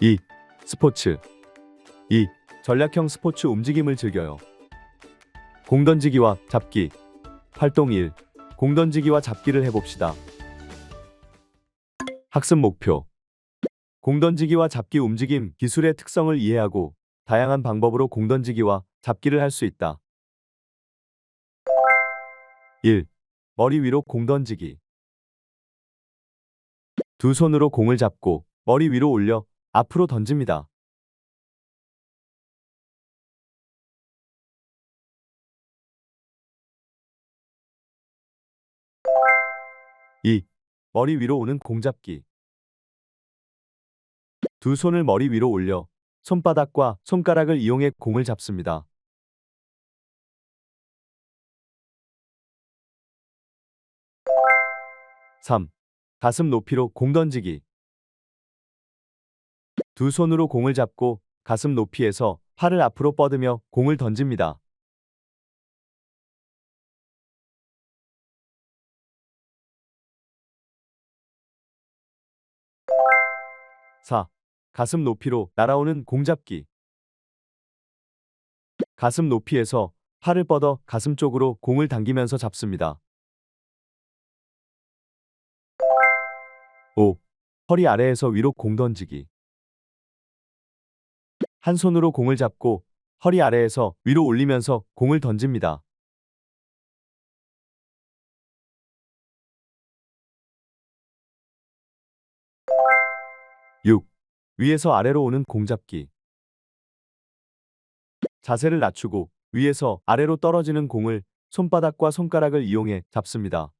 2. 스포츠 2. 전략형 스포츠 움직임을 즐겨요. 공 던지기와 잡기 활동 1. 공 던지기와 잡기를 해봅시다. 학습 목표 공 던지기와 잡기 움직임 기술의 특성을 이해하고 다양한 방법으로 공 던지기와 잡기를 할 수 있다. 1. 머리 위로 공 던지기 두 손으로 공을 잡고 머리 위로 올려 앞으로 던집니다. 이 머리 위로 오는 공 잡기. 두 손을 머리 위로 올려 손바닥과 손가락을 이용해 공을 잡습니다. 삼 가슴 높이로 공 던지기. 두 손으로 공을 잡고 가슴 높이에서 팔을 앞으로 뻗으며 공을 던집니다. 4. 가슴 높이로 날아오는 공 잡기. 가슴 높이에서 팔을 뻗어 가슴 쪽으로 공을 당기면서 잡습니다. 5. 허리 아래에서 위로 공 던지기. 한 손으로 공을 잡고 허리 아래에서 위로 올리면서 공을 던집니다. 6. 위에서 아래로 오는 공 잡기. 자세를 낮추고 위에서 아래로 떨어지는 공을 손바닥과 손가락을 이용해 잡습니다.